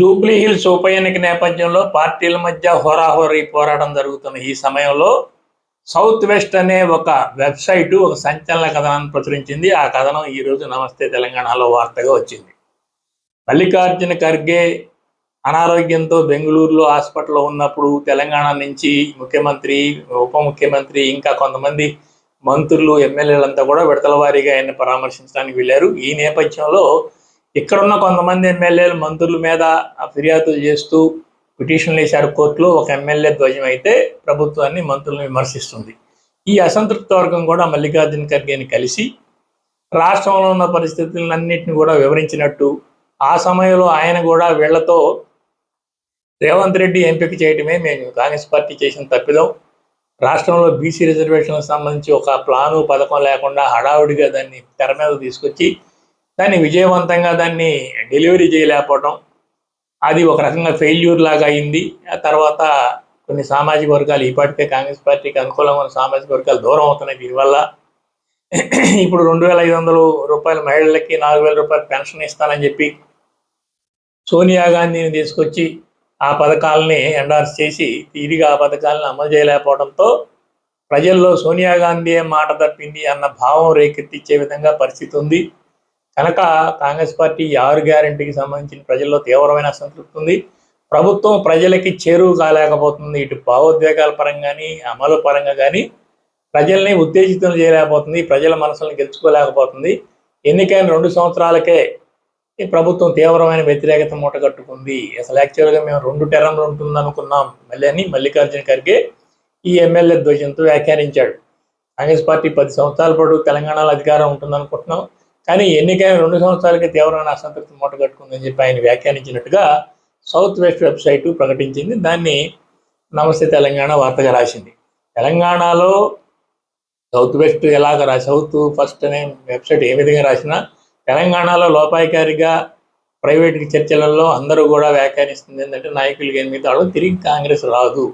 Jubilee hills ఉప ఎన్నిక నేపథ్యంలో పార్టీల మధ్య హోరాహోరీ పోరాటం జరుగుతున్న ఈ సమయంలో సౌత్ వెస్ట్ అనే ఒక వెబ్సైట్ ఒక సంచలన కథనాన్ని ప్రచురించింది. ఆ కథనం ఈ రోజు నమస్తే తెలంగాణలో వార్తగా వచ్చింది. మల్లికార్జున ఖర్గే అనారోగ్యంతో బెంగళూరులో హాస్పిటల్లో ఉన్నప్పుడు తెలంగాణ నుంచి ముఖ్యమంత్రి ఉప ముఖ్యమంత్రి ఇంకా కొంతమంది మంత్రులు ఎమ్మెల్యేలంతా కూడా విడతల వారీగా ఆయన పరామర్శించడానికి వెళ్ళారు. ఈ నేపథ్యంలో ఇక్కడున్న కొంతమంది ఎమ్మెల్యేలు మంత్రుల మీద ఫిర్యాదులు చేస్తూ పిటిషన్లు వేశారు. కోర్టులో ఒక ఎమ్మెల్యే ధ్వజం అయితే ప్రభుత్వాన్ని మంత్రులను విమర్శిస్తుంది. ఈ అసంతృప్త వర్గం కూడా మల్లికార్జున ఖర్గేని కలిసి రాష్ట్రంలో ఉన్న పరిస్థితులన్నింటినీ కూడా వివరించినట్టు ఆ సమయంలో ఆయన కూడా వీళ్ళతో రేవంత్ రెడ్డి ఎంపిక చేయటమే మేము కాంగ్రెస్ పార్టీ చేసిన తప్పిదం. రాష్ట్రంలో బీసీ రిజర్వేషన్లకు సంబంధించి ఒక ప్లాను పథకం లేకుండా హడావుడిగా దాన్ని తెర మీద తీసుకొచ్చి దాన్ని విజయవంతంగా దాన్ని డెలివరీ చేయలేకపోవడం అది ఒక రకంగా ఫెయిల్యూర్ లాగా అయింది. ఆ తర్వాత కొన్ని సామాజిక వర్గాలు ఇప్పటికే కాంగ్రెస్ పార్టీకి అనుకూలమైన సామాజిక వర్గాలు దూరం అవుతున్నాయి దీనివల్ల ఇప్పుడు రెండు వేల ఐదు వందలు రూపాయల మహిళలకి నాలుగు వేల రూపాయలు పెన్షన్ ఇస్తానని చెప్పి సోనియా గాంధీని తీసుకొచ్చి ఆ పథకాలని ఎండార్స్ చేసి తిరిగి ఆ పథకాలను అమలు చేయలేకపోవడంతో ప్రజల్లో సోనియా గాంధీ మాట తప్పింది అన్న భావం రేకెత్తించే విధంగా పరిస్థితి ఉంది. కనుక కాంగ్రెస్ పార్టీ ఆరు గ్యారంటీకి సంబంధించిన ప్రజల్లో తీవ్రమైన అసంతృప్తి ఉంది. ప్రభుత్వం ప్రజలకి చేరువు కాలేకపోతుంది. ఇటు భావోద్వేగాల పరంగా కానీ అమలు పరంగా కానీ ప్రజల్ని ఉత్తేజితం చేయలేకపోతుంది. ప్రజల మనసులను గెలుచుకోలేకపోతుంది. ఎన్నికైన రెండు సంవత్సరాలకే ఈ ప్రభుత్వం తీవ్రమైన వ్యతిరేకత మూటగట్టుకుంది అసలు యాక్చువల్గా మేము రెండు టెరంలు ఉంటుందనుకున్నాం. మళ్ళీ అని మల్లికార్జున ఖర్గే ఈ ఎమ్మెల్యే ధ్వజంతో వ్యాఖ్యానించాడు. కాంగ్రెస్ పార్టీ పది సంవత్సరాల పాటు తెలంగాణలో అధికారం ఉంటుంది అనుకుంటున్నాం కానీ ఎన్నికైన రెండు సంవత్సరాలకి తీవ్రమైన అసంతృప్తి మూటగట్టుకుందని చెప్పి ఆయన వ్యాఖ్యానించినట్టుగా సౌత్ వెస్ట్ వెబ్సైట్ ప్రకటించింది. దాన్ని నమస్తే తెలంగాణ వార్తగా రాసింది. తెలంగాణలో సౌత్ వెస్ట్ ఎలాగ రా సౌత్ ఫస్ట్ అనే వెబ్సైట్ ఏ విధంగా రాసినా తెలంగాణలో లోపాయికారిగా ప్రైవేట్ చర్చలలో అందరూ కూడా వ్యాఖ్యానిస్తుంది ఏంటంటే నాయకులు ఎనిమిది తిరిగి కాంగ్రెస్ రాదు.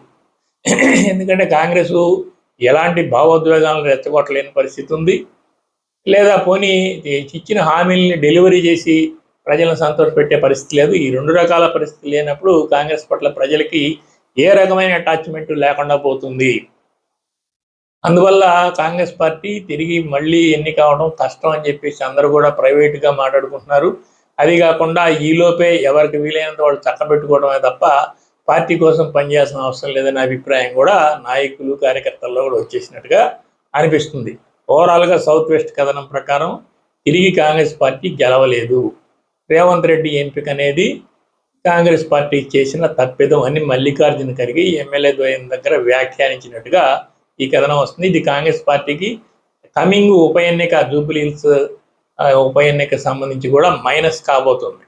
ఎందుకంటే కాంగ్రెస్ ఎలాంటి భావోద్వేగాలను రెచ్చగొట్టలేని పరిస్థితి ఉంది. లేదా పోనీ ఇచ్చిన హామీల్ని డెలివరీ చేసి ప్రజలను సంతోషపెట్టే పరిస్థితి లేదు. ఈ రెండు రకాల పరిస్థితి లేనప్పుడు కాంగ్రెస్ పట్ల ప్రజలకి ఏ రకమైన అటాచ్మెంట్ లేకుండా పోతుంది. అందువల్ల కాంగ్రెస్ పార్టీ తిరిగి మళ్ళీ ఎన్ని కావడం కష్టం అని చెప్పేసి అందరూ కూడా ప్రైవేట్గా మాట్లాడుకుంటున్నారు. అది కాకుండా ఈలోపే ఎవరికి వీలైనంత వాళ్ళు చక్కబెట్టుకోవడమే తప్ప పార్టీ కోసం పనిచేయాల్సిన అవసరం లేదనే అభిప్రాయం కూడా నాయకులు కార్యకర్తల్లో కూడా వచ్చేసినట్టుగా అనిపిస్తుంది. ఓవరాల్గా సౌత్ వెస్ట్ కథనం ప్రకారం తిరిగి కాంగ్రెస్ పార్టీ గెలవలేదు. రేవంత్ రెడ్డి ఎంపిక అనేది కాంగ్రెస్ పార్టీ చేసిన తప్పిదం అని మల్లికార్జున ఖర్గే ఎమ్మెల్యే ద్వయం దగ్గర వ్యాఖ్యానించినట్టుగా ఈ కథనం వస్తుంది. ఇది కాంగ్రెస్ పార్టీకి కమింగ్ ఉప ఎన్నిక జూబ్లీహిల్స్ ఉప ఎన్నిక సంబంధించి కూడా మైనస్ కాబోతుంది.